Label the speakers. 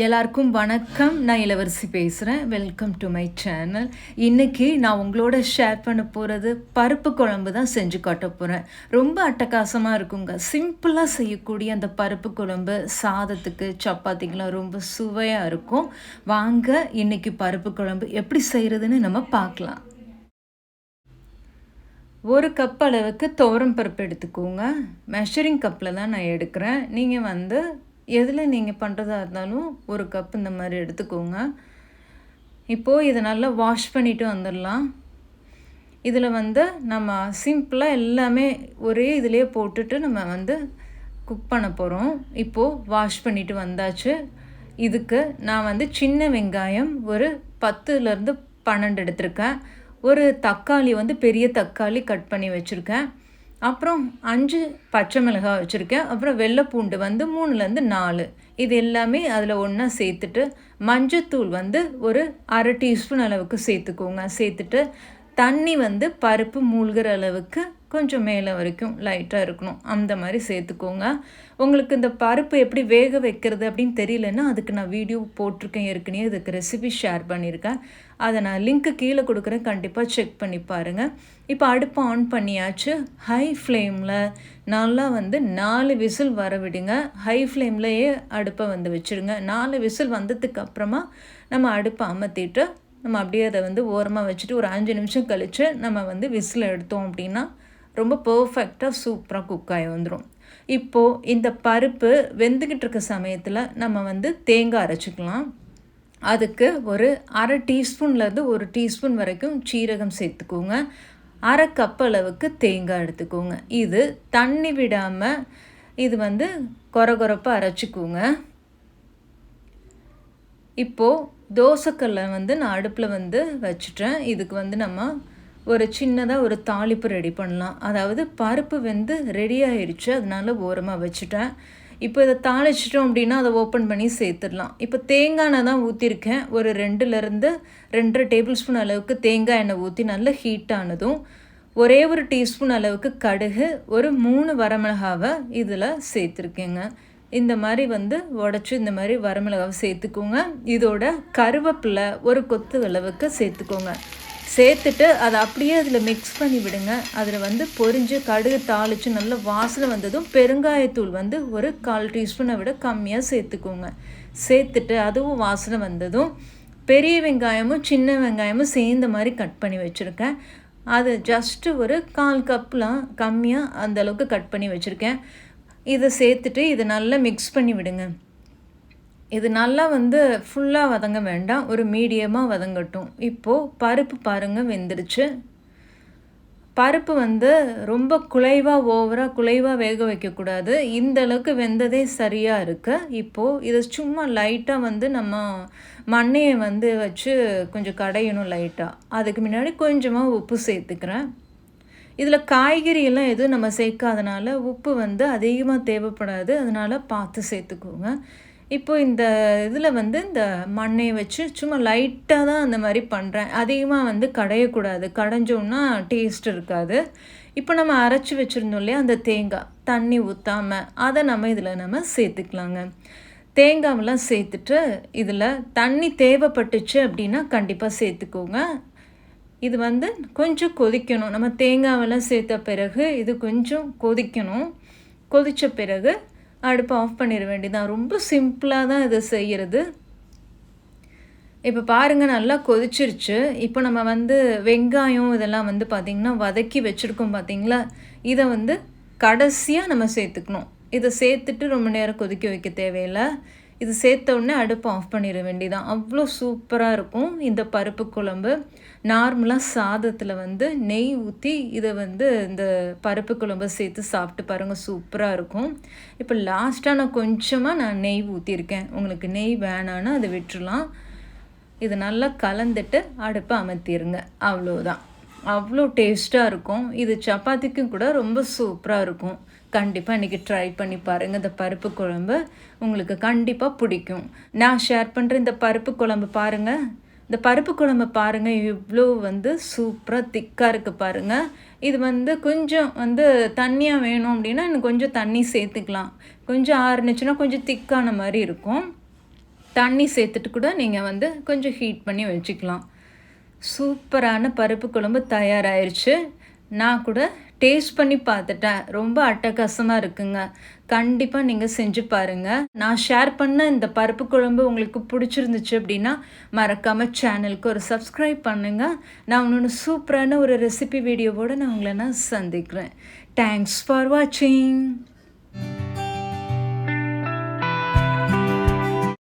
Speaker 1: எல்லாருக்கும் வணக்கம். நான் இளவரசி பேசுகிறேன் வெல்கம் டு மை சேனல் இன்றைக்கி நான் உங்களோட ஷேர் பண்ண போகிறது பருப்பு குழம்பு தான் செஞ்சு காட்ட போகிறேன் ரொம்ப அட்டகாசமாக இருக்குங்க. சிம்பிளாக செய்யக்கூடிய அந்த பருப்பு குழம்பு சாதத்துக்கு சப்பாத்திக்கெலாம் ரொம்ப சுவையாக இருக்கும். வாங்க இன்றைக்கி பருப்பு குழம்பு எப்படி செய்கிறதுன்னு நம்ம பார்க்கலாம். ஒரு கப் அளவுக்கு துவரம் பருப்பு எடுத்துக்கோங்க. மெஷரிங் கப்பில் தான் நான் எடுக்கிறேன். நீங்கள் வந்து எதில் நீங்கள் பண்ணுறதா இருந்தாலும் ஒரு கப் இந்த மாதிரி எடுத்துக்கோங்க. இப்போது இதை நல்லா வாஷ் பண்ணிவிட்டு வந்துடலாம். இதில் வந்து நம்ம சிம்பிளாக எல்லாமே ஒரே இதிலே போட்டுட்டு நம்ம வந்து குக் பண்ண போகிறோம் இப்போது வாஷ் பண்ணிவிட்டு வந்தாச்சு. இதுக்கு நான் வந்து சின்ன வெங்காயம் ஒரு பத்துலேருந்து பன்னெண்டு எடுத்திருக்கேன். ஒரு தக்காளி வந்து பெரிய தக்காளி கட் பண்ணி வச்சுருக்கேன். அப்புறம் அஞ்சு பச்சை மிளகாய் வச்சுருக்கேன். அப்புறம் வெள்ளைப்பூண்டு வந்து மூணுலேருந்து நாலு. இது எல்லாமே அதில் ஒன்றா சேர்த்துட்டு மஞ்சத்தூள் வந்து ஒரு அரை டீஸ்பூன் அளவுக்கு சேர்த்துக்கோங்க. சேர்த்துட்டு தண்ணி வந்து பருப்பு மூழ்கிற அளவுக்கு கொஞ்சம் மேலே வரைக்கும் லைட்டாக இருக்கணும். அந்த மாதிரி சேர்த்துக்கோங்க. உங்களுக்கு இந்த பருப்பு எப்படி வேக வைக்கிறது அப்படின்னு தெரியலன்னா அதுக்கு நான் வீடியோ போட்டிருக்கேன். ஏற்கனவே அதுக்கு ரெசிபி ஷேர் பண்ணியிருக்கேன். அதை நான் லிங்க்கு கீழே கொடுக்குறேன். கண்டிப்பாக செக் பண்ணி பாருங்கள் இப்போ அடுப்பு ஆன் பண்ணியாச்சு. ஹை ஃப்ளேமில் நல்லா வந்து நாலு விசில் வர விடுங்க. ஹை ஃப்ளேம்லேயே அடுப்பை வந்து வச்சுருங்க நாலு விசில் வந்ததுக்கு அப்புறமா நம்ம அடுப்பை அமர்த்திட்டு நம்ம அப்படியே அதை வந்து ஓரமாக வச்சுட்டு ஒரு அஞ்சு நிமிஷம் கழித்து நம்ம வந்து விசில் எடுத்தோம் அப்படின்னா ரொம்ப பர்ஃபெக்டாக சூப்பராக குக் ஆகி வந்துடும் இப்போது இந்த பருப்பு வெந்துக்கிட்டு இருக்க சமயத்தில் நம்ம வந்து தேங்காய் அரைச்சிக்கலாம். அதுக்கு ஒரு அரை டீஸ்பூன்லேருந்து ஒரு டீஸ்பூன் வரைக்கும் சீரகம் சேர்த்துக்கோங்க. அரை கப் அளவுக்கு தேங்காய் எடுத்துக்கோங்க. இது தண்ணி விடாமல் இது வந்து கொரகொரப்பாக அரைச்சிக்கோங்க. இப்போது தோசைக்கல்லை வந்து நான் அடுப்பில் வந்து வச்சுட்டேன். இதுக்கு வந்து நம்ம ஒரு சின்னதாக ஒரு தாளிப்பு ரெடி பண்ணலாம். அதாவது பருப்பு வந்து ரெடி ஆயிடுச்சு அதனால ஓரமாக வச்சுட்டேன். இப்போ இதை தாளிச்சிட்டோம் அப்படின்னா அதை ஓப்பன் பண்ணி சேர்த்துடலாம். இப்போ தேங்காய் நான் தான் ஊற்றிருக்கேன் ஒரு ரெண்டுலேருந்து ரெண்டரை டேபிள் ஸ்பூன் அளவுக்கு தேங்காய் எண்ணெய் ஊற்றி நல்லா ஹீட் ஆனதும் ஒரே ஒரு டீஸ்பூன் அளவுக்கு கடுகு ஒரு மூணு வரமிளகாவை இதில் சேர்த்துருக்கேங்க. இந்த மாதிரி வந்து உடச்சி இந்த மாதிரி வரமிளகாவை சேர்த்துக்கோங்க. இதோட கருவேப்பிலை ஒரு கொத்து அளவுக்கு சேர்த்துக்கோங்க. சேர்த்துட்டு அதை அப்படியே அதில் மிக்ஸ் பண்ணி விடுங்க. அதில் வந்து பொரிஞ்சு கடுகு தாளித்து நல்ல வாசனை வந்ததும் பெருங்காயத்தூள் வந்து ஒரு கால் டீஸ்பூனை விட கம்மியாக சேர்த்துக்கோங்க. சேர்த்துட்டு அதுவும் வாசனை வந்ததும் பெரிய வெங்காயமும் சின்ன வெங்காயமும் சேர்ந்த மாதிரி கட் பண்ணி வச்சுருக்கேன். அது ஜஸ்ட்டு ஒரு கால் கப்லாம் கம்மியாக அந்தளவுக்கு கட் பண்ணி வச்சுருக்கேன். இதை சேர்த்துட்டு இதை நல்லா மிக்ஸ் பண்ணி விடுங்க. இது நல்லா வந்து ஃபுல்லாக வதங்க வேண்டாம். ஒரு மீடியமாக வதங்கட்டும். இப்போது பருப்பு பாருங்கள் வெந்துருச்சு பருப்பு வந்து ரொம்ப குலைவாக ஓவராக குலைவாக வேக வைக்கக்கூடாது. இந்த அளவுக்கு வெந்ததே சரியாக இருக்குது இப்போது இதை சும்மா லைட்டாக வந்து நம்ம மண்ணையை வந்து வச்சு கொஞ்சம் கடையணும் லைட்டாக அதுக்கு முன்னாடி கொஞ்சமாக உப்பு சேர்த்துக்கிறேன். இதில் காய்கறியெல்லாம் எதுவும் நம்ம சேர்க்காதனால உப்பு வந்து அதிகமாக தேவைப்படாது. அதனால் பார்த்து சேர்த்துக்கோங்க. இப்போ இந்த இதில் வந்து இந்த மண்ணை வச்சு சும்மா லைட்டாக தான் அந்த மாதிரி பண்ணுறேன் அதிகமாக வந்து கடையக்கூடாது. கடைஞ்சோன்னா டேஸ்ட் இருக்காது. இப்போ நம்ம அரைச்சி வச்சுருந்தோம் இல்லையா அந்த தேங்காய். தண்ணி ஊற்றாமல் அதை நம்ம இதில் நம்ம சேர்த்துக்கலாங்க. தேங்காவெல்லாம் சேர்த்துட்டு இதில் தண்ணி தேவைப்பட்டுச்சு அப்படின்னா கண்டிப்பாக சேர்த்துக்கோங்க. இது வந்து கொஞ்சம் கொதிக்கணும். நம்ம தேங்காவெல்லாம் சேர்த்த பிறகு இது கொஞ்சம் கொதிக்கணும். கொதித்த பிறகு அடுப்பை ஆஃப் பண்ணிட வேண்டியதான் ரொம்ப சிம்பிளாக தான் இதை செய்கிறது இப்போ பாருங்கள் நல்லா கொதிச்சிருச்சு. இப்போ நம்ம வந்து வெங்காயம் இதெல்லாம் வந்து பார்த்திங்கன்னா வதக்கி வச்சுருக்கோம் பார்த்திங்களா இதை வந்து கடைசியாக நம்ம சேர்த்துக்கணும். இதை சேர்த்துட்டு ரொம்ப நேரம் கொதிக்க வைக்க தேவையில்லை. இது சேர்த்த உடனே அடுப்பு ஆஃப் பண்ணிட வேண்டியதான் அவ்வளோ சூப்பராக இருக்கும் இந்த பருப்பு குழம்பு. நார்மலாக சாதத்தில் வந்து நெய் ஊற்றி இதை வந்து இந்த பருப்பு குழம்பு சேர்த்து சாப்பிட்டு பாருங்கள் சூப்பராக இருக்கும். இப்போ லாஸ்ட்டாக நான் கொஞ்சமாக நான் நெய் ஊற்றிருக்கேன் உங்களுக்கு நெய் வேணான்னு அதை விட்டுறலாம். இது நல்லா கலந்துட்டு அடுப்பை அமர்த்திடுங்க அவ்வளோதான் அவ்வளோ டேஸ்ட்டாக இருக்கும். இது சப்பாத்திக்கும் கூட ரொம்ப சூப்பராக இருக்கும். கண்டிப்பாக இன்றைக்கி ட்ரை பண்ணி பாருங்கள் இந்த பருப்பு குழம்பு உங்களுக்கு கண்டிப்பாக பிடிக்கும். நான் ஷேர் பண்ணுற இந்த பருப்பு குழம்பு பாருங்கள் இந்த பருப்பு குழம்பு பாருங்கள் இவ்வளோ வந்து சூப்பராக திக்காக இருக்குது பாருங்கள் இது வந்து கொஞ்சம் வந்து தண்ணியாக வேணும் அப்படின்னா இன்னும் கொஞ்சம் தண்ணி சேர்த்துக்கலாம். கொஞ்சம் ஆறுனுச்சுன்னா கொஞ்சம் திக்கான மாதிரி இருக்கும். தண்ணி சேர்த்துட்டு கூட நீங்கள் வந்து கொஞ்சம் ஹீட் பண்ணி வச்சுக்கலாம். சூப்பரான பருப்பு குழம்பு தயாராகிருச்சு நான் கூட டேஸ்ட் பண்ணி பார்த்துட்டேன். ரொம்ப அட்டகாசமாக இருக்குங்க. கண்டிப்பாக நீங்கள் செஞ்சு பாருங்கள் நான் ஷேர் பண்ண இந்த பருப்பு குழம்பு உங்களுக்கு பிடிச்சிருந்துச்சு அப்படின்னா மறக்காமல் சேனலுக்கு ஒரு சப்ஸ்கிரைப் பண்ணுங்கள் நான் இன்னொன்று சூப்பரான ஒரு ரெசிபி வீடியோவோடு நான் உங்களை நான் சந்திக்கிறேன். தேங்க்ஸ் ஃபார் வாட்சிங்